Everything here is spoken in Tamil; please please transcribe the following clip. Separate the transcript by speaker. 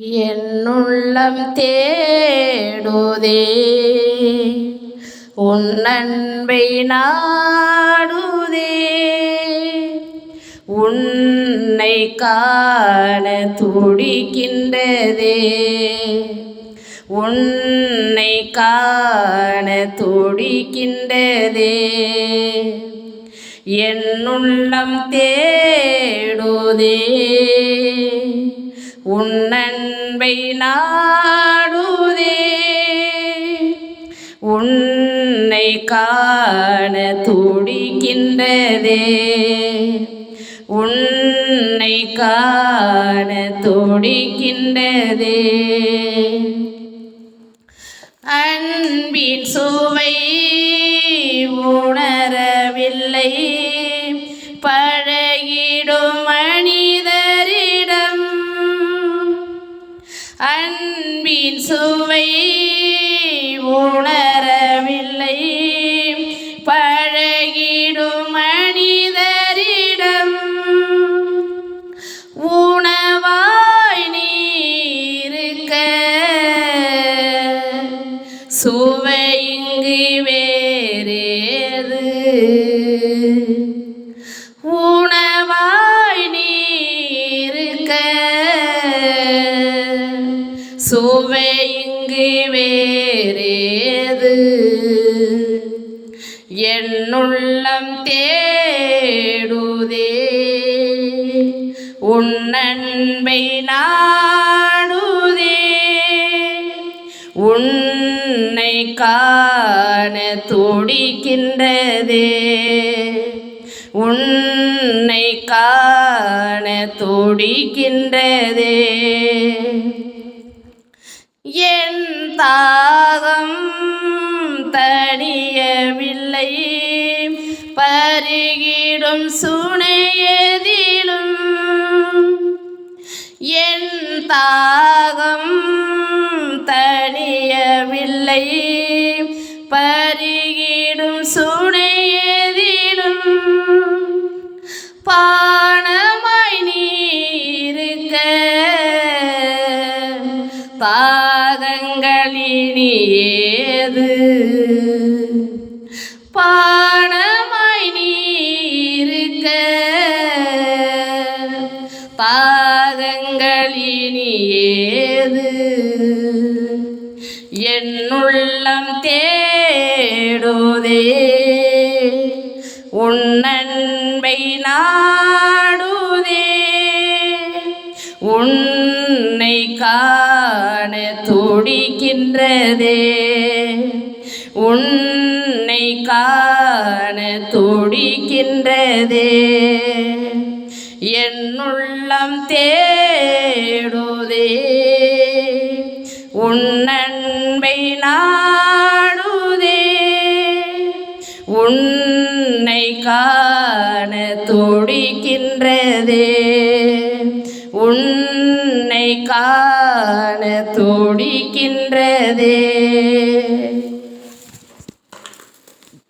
Speaker 1: என்னுள்ளம் தேடுதே. உன்னன்பை நாடுதே. உன்னை காண துடிக்கின்றதே. உன்னை காண துடிக்கின்றதே. என்னுள்ளம் தேடுதே. உன்னன்பை நாடுதே. உன்னை காண துடிக்கின்றதே. உன்னை காண துடிக்கின்றதே. அன்பின் சுவை உணரவில்லை. பழகிடும் அன்பின் சுவை உணர் சுவை இங்கு வேறேது. என்னுள்ளம் தேடுதே. உன்னன்பை நாடுதே. உன்னை காண துடிக்கின்றதே. உன்னை காண துடிக்கின்றதே. என் தாகம் தடியவில்லை. பருகிடும் சுனையதிலும் என் தாகம் தடியவில்லை. பருகிடும் சுனையதிலும் பானமாய் நீருக்க. பா ஏது பானமாய் நீருக்க. பாதங்களினியேது. என்னுள்ளம் தேடுதே. உன்னன்பை நாடுதே. உன் துடிக்கின்றதே. உன்னை காண துடிக்கின்றதே. என்னுள்ளம் தேடுதே. உன்னன்பை நாடுதே. உன்னை காண துடிக்கின்றதே. உன் காண துடிக்கின்றதே.